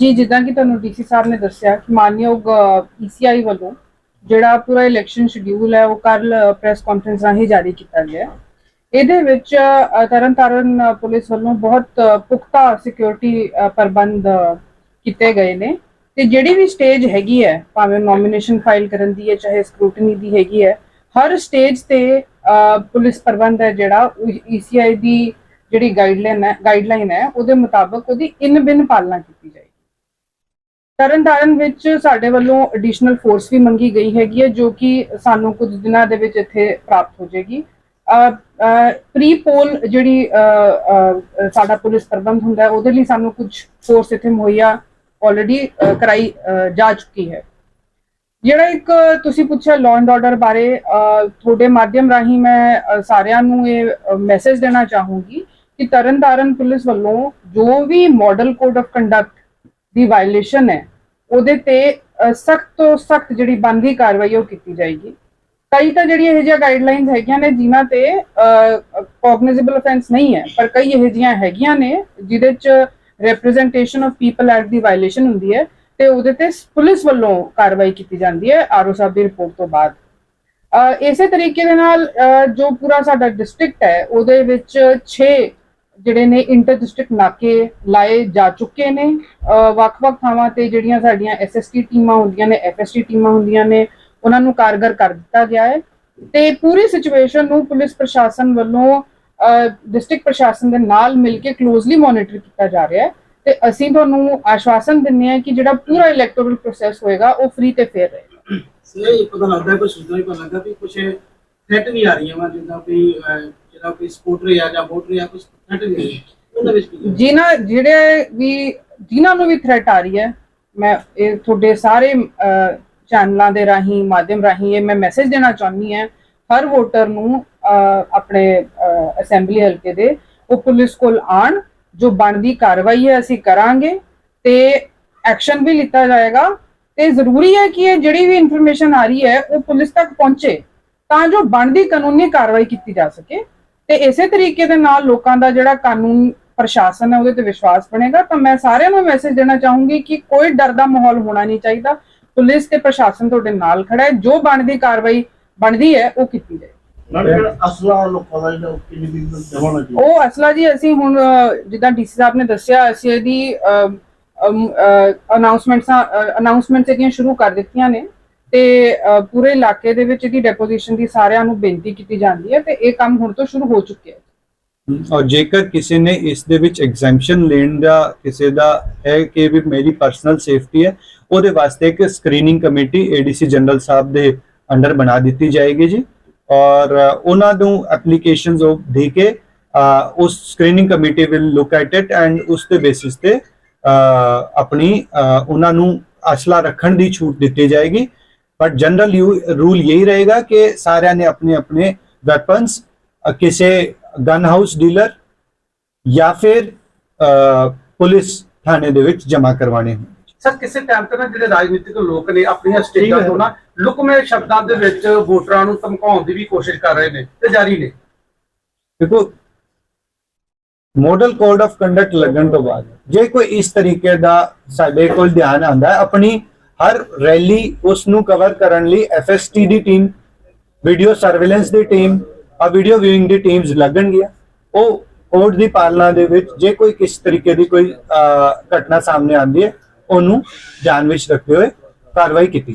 ਜੀ ਜਿੱਦਾਂ ਕਿ ਤੁਹਾਨੂੰ ਡੀਸੀ ਸਾਹਿਬ ਨੇ ਦੱਸਿਆ ਕਿ ਮਾਨਯੋਗ ਈਸੀਆਈ ਵੱਲੋਂ ਜਿਹੜਾ ਪੂਰਾ ਇਲੈਕਸ਼ਨ ਸ਼ਡਿਊਲ ਹੈ ਉਹ ਕੱਲ ਪ੍ਰੈਸ ਕਾਨਫਰੰਸ ਰਾਹੀਂ ਜਾਰੀ ਕੀਤਾ ਗਿਆ ਇਹਦੇ ਵਿੱਚ ਅ, ਤਰਨਤਾਰਨ ਪੁਲਿਸ ਵੱਲੋਂ ਬਹੁਤ ਪੁਖਤਾ ਸਿਕਿਉਰਿਟੀ ਪ੍ਰਬੰਧ ਕੀਤੇ ਗਏ ਨੇ। ਤੇ ਜਿਹੜੀ ਵੀ ਸਟੇਜ ਹੈਗੀ ਹੈ ਭਾਵੇਂ ਨੋਮੀਨੇਸ਼ਨ ਫਾਈਲ ਕਰਨ ਦੀ ਹੈ ਚਾਹੇ ਸਕ੍ਰੂਟਨੀ ਦੀ ਹੈਗੀ ਹੈ ਹਰ ਸਟੇਜ ਤੇ ਪੁਲਿਸ ਪ੍ਰਬੰਧ ਹੈ ਜਿਹੜਾ ਈਸੀਆਈ ਦੀ ਜਿਹੜੀ ਗਾਈਡਲਾਈਨ ਹੈ ਗਾਈਡਲਾਈਨ ਹੈ ਉਹਦੇ ਮੁਤਾਬਕ ਉਹਦੀ ਇਨ ਬਿਨ ਪਾਲਣਾ ਕੀਤੀ ਜਾਏਗੀ। ਤਰਨਤਾਰਨ ਵਿੱਚ ਸਾਡੇ ਵੱਲੋਂ ਐਡੀਸ਼ਨਲ ਫੋਰਸ ਵੀ ਮੰਗੀ ਗਈ ਹੈਗੀ ਹੈ, ਜੋ ਕਿ ਸਾਨੂੰ ਕੁਝ ਦਿਨਾਂ ਦੇ ਵਿੱਚ ਇੱਥੇ ਪ੍ਰਾਪਤ ਹੋ ਜਾਏਗੀ। ਪ੍ਰੀ ਪੋਲ ਜਿਹੜੀ ਸਾਡਾ ਪੁਲਿਸ ਪ੍ਰਬੰਧ ਹੁੰਦਾ ਹੈ, ਉਹਦੇ ਲਈ ਸਾਨੂੰ ਕੁਝ ਫੋਰਸ ਇੱਥੇ ਮੁਹੱਈਆ ਆਲਰੇਡੀ ਕਰਾਈ ਜਾ ਚੁੱਕੀ ਹੈ। ਜਿਹੜਾ ਇੱਕ ਤੁਸੀਂ ਪੁੱਛਿਆ ਲਾਅ ਐਂਡ ਆਰਡਰ ਬਾਰੇ ਤੁਹਾਡੇ ਮਾਧਿਅਮ ਰਾਹੀਂ ਮੈਂ ਸਾਰਿਆਂ ਨੂੰ ਇਹ ਮੈਸੇਜ ਦੇਣਾ ਚਾਹੂੰਗੀ ਕਿ ਤਰਨਤਾਰਨ ਪੁਲਿਸ ਵੱਲੋਂ ਜੋ ਵੀ ਮਾਡਲ ਕੋਡ ਆਫ ਕੰਡਕਟ ਦੀ ਵਾਇਲੇਸ਼ਨ ਹੈ, ਉਹਦੇ ਤੇ ਸਖਤ ਤੋਂ ਸਖਤ ਜਿਹੜੀ ਬਣਦੀ ਕਾਰਵਾਈ ਉਹ ਕੀਤੀ ਜਾਏਗੀ। ਕਈ ਤਾਂ ਜਿਹੜੀਆਂ ਇਹ ਜਿਹੀਆਂ ਗਾਈਡਲਾਈਨਸ ਹੈਗੀਆਂ ਨੇ, ਜਿਨ੍ਹਾਂ ਤੇ ਕੋਗਨੀਜ਼ੇਬਲ ਅਫੈਂਸ ਨਹੀਂ ਹੈ, ਪਰ ਕਈ ਇਹ ਜਿਹੀਆਂ ਹੈਗੀਆਂ ਨੇ, ਜਿਹਦੇ ਚ ਰਿਪਰੈਜ਼ੈਂਟੇਸ਼ਨ ਆਫ ਪੀਪਲ ਐਕਟ ਦੀ ਵਾਇਲੇਸ਼ਨ ਹੁੰਦੀ ਹੈ, ਤੇ ਉਹਦੇ ਤੇ ਪੁਲਿਸ ਵੱਲੋਂ ਕਾਰਵਾਈ ਕੀਤੀ ਜਾਂਦੀ ਹੈ, ਆਰਓ ਸਾਹਿਬ ਦੀ ਰਿਪੋਰਟ ਤੋਂ ਬਾਅਦ। ਇਸੇ ਤਰੀਕੇ ਦੇ ਨਾਲ ਜੋ ਪੂਰਾ ਸਾਡਾ ਡਿਸਟ੍ਰਿਕਟ ਹੈ, ਉਹਦੇ ਵਿੱਚ 6 ਜਿਹੜੇ ਨੇ ਇੰਟਰ ਡਿਸਟ੍ਰਿਕਟ ਨਾਕੇ ਲਾਏ ਜਾ ਚੁੱਕੇ ਨੇ। ਵੱਖ-ਵੱਖ ਥਾਵਾਂ ਤੇ ਜਿਹੜੀਆਂ ਸਾਡੀਆਂ ਐਸਐਸਟੀ ਟੀਮਾਂ ਹੁੰਦੀਆਂ ਨੇ ਐਫਐਸਟੀ ਟੀਮਾਂ ਹੁੰਦੀਆਂ ਨੇ, ਉਹਨਾਂ ਨੂੰ ਕਾਰਗਰ ਕਰ ਦਿੱਤਾ ਗਿਆ ਹੈ। ਤੇ ਪੂਰੀ ਸਿਚੁਏਸ਼ਨ ਨੂੰ ਪੁਲਿਸ ਪ੍ਰਸ਼ਾਸਨ ਵੱਲੋਂ ਡਿਸਟ੍ਰਿਕਟ ਪ੍ਰਸ਼ਾਸਨ ਦੇ ਨਾਲ ਮਿਲ ਕੇ ਕਲੋਜ਼ਲੀ ਮੋਨੀਟਰ ਕੀਤਾ ਜਾ ਰਿਹਾ ਹੈ। ਤੇ ਅਸੀਂ ਤੁਹਾਨੂੰ ਆਸ਼ਵਾਸਨ ਦਿੰਦੇ ਹਾਂ ਕਿ ਜਿਹੜਾ ਪੂਰਾ ਇਲੈਕਟੋਰਲ ਪ੍ਰੋਸੈਸ ਹੋਏਗਾ, ਉਹ ਫ੍ਰੀ ਤੇ ਫੇਅਰ ਰਹੇਗਾ। ਸਹੀ ਪਤਾ ਲੱਗਦਾ ਕੋਈ ਸੂਚਨਾ ਵੀ ਪਤਾ ਲੱਗਦਾ ਵੀ ਕੁਝ ਥ੍ਰੈਟ ਵੀ ਆ ਰਹੀਆਂ ਵਾ, ਜਿੱਦਾਂ ਵੀ ਜਿਹੜਾ ਕੋਈ ਸਕੂਟਰ ਆ ਜਾਂ ਮੋਟਰ ਆ ਕੁਝ ਜਿਨ੍ਹਾਂ ਜਿਹੜੇ ਵੀ ਜਿਨ੍ਹਾਂ ਨੂੰ ਵੀ ਥ੍ਰੈਟ ਆ ਰਹੀ ਹੈ, ਮੈਂ ਇਹ ਤੁਹਾਡੇ ਸਾਰੇ ਚੈਨਲਾਂ ਦੇ ਰਾਹੀਂ, ਮਾਧਿਅਮ ਰਾਹੀਂ ਇਹ ਮੈਂ ਮੈਸੇਜ ਦੇਣਾ ਚਾਹੁੰਦੀ ਹਾਂ। ਹਰ ਵੋਟਰ ਨੂੰ ਆਪਣੇ ਅਸੈਂਬਲੀ ਹਲਕੇ ਦੇ ਉਹ ਪੁਲਿਸ ਕੋਲ ਆਣ ਜੋ ਬਣਦੀ ਕਾਰਵਾਈ ਹੈ, ਅਸੀਂ ਕਰਾਂਗੇ ਤੇ ਐਕਸ਼ਨ ਵੀ ਲਿੱਤਾ ਜਾਏਗਾ। ਤੇ ਜ਼ਰੂਰੀ ਹੈ ਕਿ ਇਹ ਜਿਹੜੀ ਵੀ ਇਨਫੋਰਮੇਸ਼ਨ ਆ ਰਹੀ ਹੈ, ਉਹ ਪੁਲਿਸ ਤੱਕ ਪਹੁੰਚੇ, ਤਾਂ ਜੋ ਬਣਦੀ ਕਾਨੂੰਨੀ ਕਾਰਵਾਈ ਕੀਤੀ ਜਾ ਸਕੇ। ਤੇ ਇਸੇ ਤਰੀਕੇ ਦੇ ਨਾਲ ਲੋਕਾਂ ਦਾ ਜਿਹੜਾ ਕਾਨੂੰਨ ਪ੍ਰਸ਼ਾਸਨ ਹੈ ਉਹਦੇ ਤੇ ਵਿਸ਼ਵਾਸ ਬਣੇਗਾ। ਤਾਂ ਮੈਂ ਸਾਰਿਆਂ ਨੂੰ ਮੈਸੇਜ ਦੇਣਾ ਚਾਹੂੰਗੀ ਕਿ ਕੋਈ ਡਰ ਦਾ ਮਾਹੌਲ ਹੋਣਾ ਨਹੀਂ ਚਾਹੀਦਾ। ਪੁਲਿਸ ਤੇ ਪ੍ਰਸ਼ਾਸਨ ਤੁਹਾਡੇ ਨਾਲ ਖੜਾ ਹੈ। ਜੋ ਬਣਦੀ ਕਾਰਵਾਈ ਬਣਦੀ ਹੈ ਉਹ ਕੀਤੀ ਜਾਏ। ਉਹ ਅਸਲਾ ਜੀ ਅਸੀਂ ਹੁਣ ਜਿੱਦਾਂ ਡੀਸੀ ਸਾਹਿਬ ਨੇ ਦੱਸਿਆ ਅਸੀਂ ਇਹਦੀ ਅਨਾਉਂਸਮੈਂਟਸਾਂ ਅਨਾਉਂਸਮੈਂਟਸ ਇਹਦੀਆਂ ਸ਼ੁਰੂ ਕਰ ਦਿੱਤੀਆਂ ਨੇ। ਤੇ ਪੂਰੇ ਇਲਾਕੇ ਦੇ ਵਿੱਚ ਇਹਦੀ ਡੈਪੋਜੀਸ਼ਨ ਦੀ ਸਾਰਿਆਂ ਨੂੰ ਬੇਨਤੀ ਕੀਤੀ ਜਾਂਦੀ ਹੈ ਤੇ ਇਹ ਕੰਮ ਹੁਣ ਤੋਂ ਸ਼ੁਰੂ ਹੋ ਚੁੱਕਿਆ ਹੈ। ਔਰ ਜੇਕਰ ਕਿਸੇ ਨੇ ਇਸ ਦੇ ਵਿੱਚ ਐਗਜ਼ੈਂਪਸ਼ਨ ਲੈਣ ਦਾ ਕਿਸੇ ਦਾ ਹੈ ਕਿ ਵੀ ਮੇਰੀ ਪਰਸਨਲ ਸੇਫਟੀ ਹੈ, ਉਹਦੇ ਵਾਸਤੇ ਇੱਕ ਸਕਰੀਨਿੰਗ ਕਮੇਟੀ ਏਡੀਸੀ ਜਨਰਲ ਸਾਹਿਬ ਦੇ ਅੰਡਰ ਬਣਾ ਦਿੱਤੀ ਜਾਏਗੀ ਜੀ। ਔਰ ਉਹਨਾਂ ਨੂੰ ਐਪਲੀਕੇਸ਼ਨਸ ਉਹ ਦੇ ਕੇ ਉਸ screening committee will look at it and ਉਸ ਦੇ ਬੇਸਿਸ ਤੇ ਆਪਣੀ ਉਹਨਾਂ ਨੂੰ ਅਸਲਾ ਰੱਖਣ ਦੀ ਛੂਟ ਦਿੱਤੀ ਜਾਏਗੀ। ਬਟ ਜਨਰਲ ਰੂਲ ਯਹੀ ਰਹੇਗਾ ਕਿ ਸਾਰਿਆਂ ਨੇ ਆਪਣੇ ਆਪਣੇ ਵੈਪਨਸ ਕਿਸੇ ਗਨ ਹਾਊਸ ਡੀਲਰ ਜਾਂ ਫਿਰ ਪੁਲਿਸ ਥਾਣੇ ਦੇ ਵਿੱਚ ਜਮ੍ਹਾਂ ਕਰਵਾਣੇ ਹੋਣ ਸਰ ਕਿਸੇ ਟਾਈਮ ਤੇ ਨਾ ਜਿਹੜੇ ਰਾਜਨੀਤਿਕ ਲੋਕ ਨੇ ਆਪਣੀਆਂ ਸਟੇਜਾਂ ਤੋਂ ਨਾ ਲੁਕਵੇਂ ਸ਼ਬਦਾਂ ਦੇ ਵਿੱਚ ਵੋਟਰਾਂ ਨੂੰ ਧਮਕਾਉਣ ਦੀ ਵੀ ਕੋਸ਼ਿਸ਼ ਕਰ ਰਹੇ ਨੇ ਤੇ ਜਾਰੀ ਨੇ ਦੇਖੋ ਮਾਡਲ ਕੋਡ ਆਫ ਕੰਡਕਟ ਲੱਗਣ ਤੋਂ ਬਾਅਦ ਜੇ ਕੋਈ ਇਸ ਤਰੀਕੇ ਦਾ ਸਾਡੇ ਕੋਲ ਧਿਆਨ ਆਂਦਾ ਹੈ ਆਪਣੀ ਹਰ ਰੈਲੀ ਉਸ ਨੂੰ ਕਵਰ ਕਰਨ ਲਈ ਐਫਐਸਟੀ ਦੀ ਟੀਮ ਵੀਡੀਓ ਸਰਵੇਲੈਂਸ ਦੀ ਟੀਮ ਆ ਵੀਡੀਓ ਵਿਊਇੰਗ ਦੀ ਟੀਮਸ ਲੱਗਣਗੀਆਂ। ਉਹ ਕੋਡ ਦੀ ਪਾਲਣਾ ਦੇ ਵਿੱਚ ਜੇ ਕੋਈ ਕਿਸ ਤਰੀਕੇ ਦੀ ਕੋਈ ਘਟਨਾ ਸਾਹਮਣੇ ਆਉਂਦੀ ਹੈ, ਉਹਨੂੰ ਧਿਆਨ ਵਿੱਚ ਰੱਖਦੇ ਹੋਏ ਕਾਰਵਾਈ ਕੀਤੀ